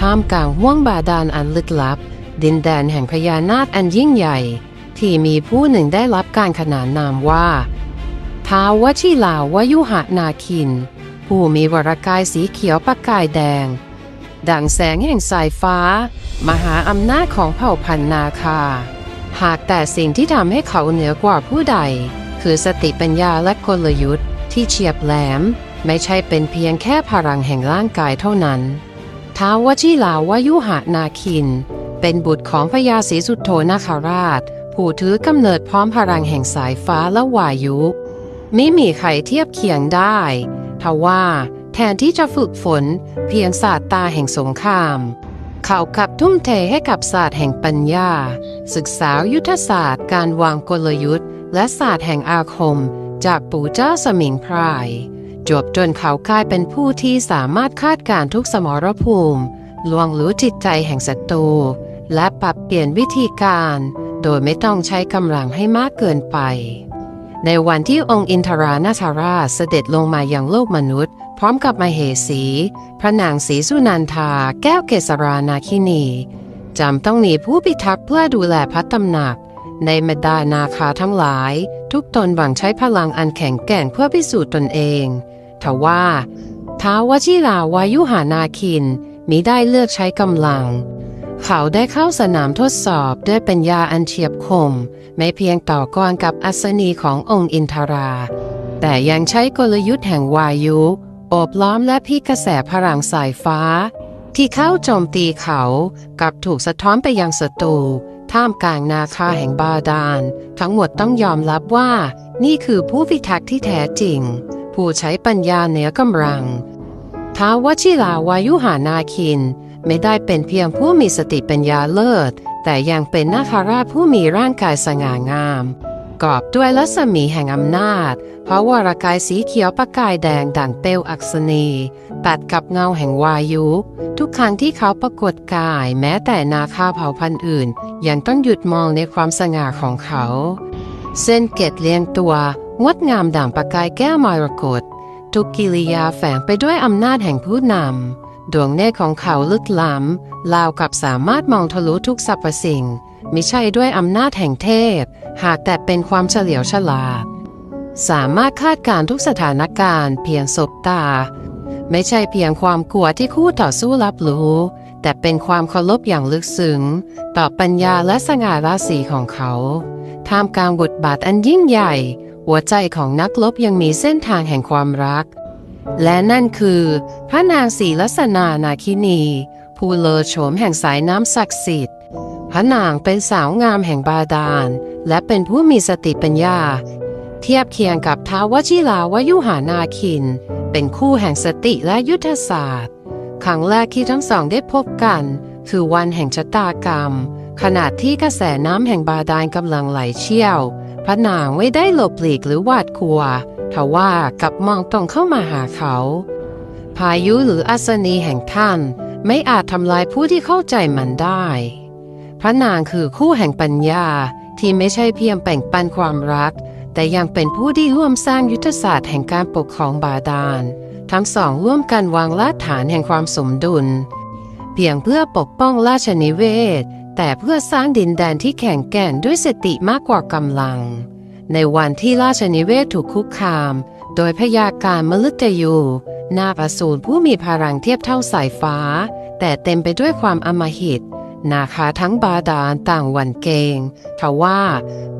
ท่ามกลางห้วงบาดาลอันลึกลับ ดินแดนแห่งพญานาคอันยิ่งใหญ่ ที่มีผู้หนึ่งได้รับการขนานนามว่าท้าวชิลาวยุหะนาคิน ผู้มีวรกายสีเขียวประกายแดง ดังแสงแห่งสายฟ้า มหาอำนาจของเผ่าพันนาคา หากแต่สิ่งที่ทำให้เขาเหนือกว่าผู้ใด คือสติปัญญาและกลยุทธ์ที่เฉียบแหลม ไม่ใช่เป็นเพียงแค่พลังแห่งร่างกายเท่านั้น ท้าววชิลาวายุหนาคิน เป็นบุตรของพญาศรีสุโธนาคราช ผู้ถือกำเนิดพร้อมพลังแห่งสายฟ้าและวายุไม่มีใครเทียบเคียงได้ทว่าแทนที่จะฝึกฝนเพียงศาสตร์ตาแห่งสงคราม เขากับทุ่มเทให้กับศาสตร์แห่งปัญญา ศึกษายุทธศาสตร์การวางกลยุทธ์ และศาสตร์แห่งอาคม จากปู่เจ้าสมิงพราย จบจนเขากลายเป็นผู้ที่สามารถคาดการณ์ทุกสมรภูมิลวงรู้จิตใจแห่งศัตรูและปรับเปลี่ยนวิธีการ โดยไม่ต้องใช้กำลังให้มากเกินไป ในวันที่องค์อินทรานาคราชเสด็จลงมาอยังโลกมนุษย์ พร้อมกับมเหสี พระนางศรีสุนันทา แก้วเกษรานาคินีจำต้องหนีผู้พิทักษ์เพื่อดูแลพระตำหนัก ในบรรดานาคาทั้งหลาย ทุกตนหวังใช้พลังอันแข็งแกร่งเพื่อพิสูจน์ตนเองทว่าท้าววชิราวายุหานาคินมิได้เลือกใช้กำลัง เขาได้เข้าสนามทดสอบด้วยปัญญาอันเฉียบคม ไม่เพียงต่อกรกับอัศนีขององค์อินทรา แต่ยังใช้กลยุทธ์แห่งวายุโอบล้อมและพิกระแสพลังสายฟ้า ที่เข้าโจมตีเขากับถูกสะท้อนไปยังศัตรู ท่ามกลางนาคาแห่งบาดาล ทั้งหมดต้องยอมรับว่า นี่คือผู้พิทักษ์ที่แท้จริง ผู้ใช้ปัญญาเหนือกำลัง ท้าวชิลาวายุหานาคิน ไม่ได้เป็นเพียงผู้มีสติปัญญาเลิศ แต่ยังเป็นนาคาราชผู้มีร่างกายสง่างาม กอบด้วยรัศมีแห่งอำนาจเพราะวรากายสีเขียวประกายแดงดังเปลวอักษณีตัดกับเงาแห่งวายุ ทุกครั้งที่เขาปรากฏกาย แม้แต่นาคาเผ่าพันธุ์อื่น ยังต้องหยุดมองในความสง่าของเขา เส้นเกตเลียงตัว งดงามด่างประกายแก้วมรกตทุกกิริยาแฝงไปด้วยอำนาจแห่งผู้นำดวงเนตรของเขาลึกล้ำราวกับสามารถมองทะลุทุกสรรพสิ่ง มิใช่ด้วยอำนาจแห่งเทพ หากแต่เป็นความเฉลียวฉลาด สามารถคาดการณ์ทุกสถานการณ์เพียงสบตา ไม่ใช่เพียงความกลัวที่คู่ต่อสู้รับรู้ แต่เป็นความเคารพอย่างลึกซึ้ง ต่อปัญญาและสง่าราศีของเขาท่ามกลางบทบาทอันยิ่งใหญ่ หัวใจของนักลบยังมีเส้นทางแห่งความรัก และนั่นคือ พระนางศรีลัษนานาคินี ผู้เลอโฉมแห่งสายน้ำศักดิ์สิทธิ์ พระนางเป็นสาวงามแห่งบาดาล และเป็นผู้มีสติปัญญา เทียบเคียงกับท้าววชิลาวายุหานาคิน เป็นคู่แห่งสติและยุทธศาสตร์ ครั้งแรกที่ทั้งสองได้พบกัน คือวันแห่งชะตากรรม ขณะที่กระแสน้ำแห่งบาดาลกำลังไหลเชี่ยว พระนางไม่ได้หลบหลีกหรือหวาดกลัวทว่ากลับมองตรงเข้ามาหาเขา พายุหรืออัศนีแห่งท่าน ไม่อาจทำลายผู้ที่เข้าใจมันได้ พระนางคือคู่แห่งปัญญาที่ไม่ใช่เพียงแบ่งปันความรัก แต่ยังเป็นผู้ที่ร่วมสร้างยุทธศาสตร์แห่งการปกครองบาดาล ทั้งสองร่วมกันวางรากฐานแห่งความสมดุล เพียงเพื่อปกป้องราชนิเวศ แต่เพื่อสร้างดินแดนที่แข็งแกร่งด้วยสติมากกว่ากำลัง ในวันที่ราชนิเวศถูกคุกคาม โดยพยาการมฤตยูนาคอสูรผู้มีพลังเทียบเท่าสายฟ้า แต่เต็มไปด้วยความอำมหิต นาคาทั้งบาดาลต่างหวันเกงทว่า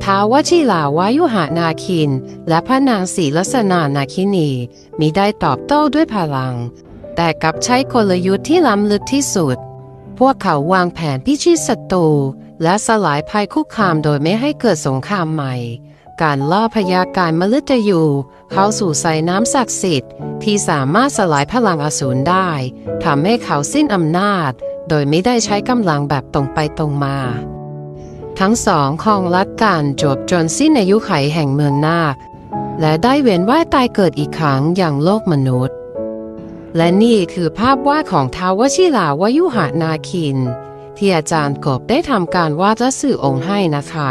ท้าวชิลาวายุหานาคิน และพระนางศรีลัษนานาคินีมิได้ตอบโต้ด้วยพลัง แต่กลับใช้กลยุทธ์ที่ล้ำลึกที่สุด พวกเขาวางแผนพิชิตศัตรูและสลายภัยคุกคามโดยไม่ให้เกิดสงครามใหม่ การล่อพยาการมฤตยูเข้าสู่สายน้ำศักดิ์สิทธิ์ที่สามารถสลายพลังอสูรได้ทำให้เขาสิ้นอำนาจ โดยไม่ได้ใช้กำลังแบบตรงไปตรงมา ทั้งสองคองรักกันจบจนสิ้นอายุไขแห่งเมืองนาค และได้เวียนว่ายตายเกิดอีกครั้งอย่างโลกมนุษย์ และนี่คือภาพวาดของท้าววชิลาวายุหานาคิน ที่อาจารย์กบได้ทำการวาดและสื่อองค์ให้นะคะ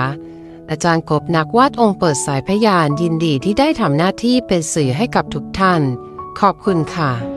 อาจารย์กบนักวาดองค์เปิดสายพยานยินดีที่ได้ทำหน้าที่เป็นสื่อให้กับทุกท่าน ขอบคุณค่ะ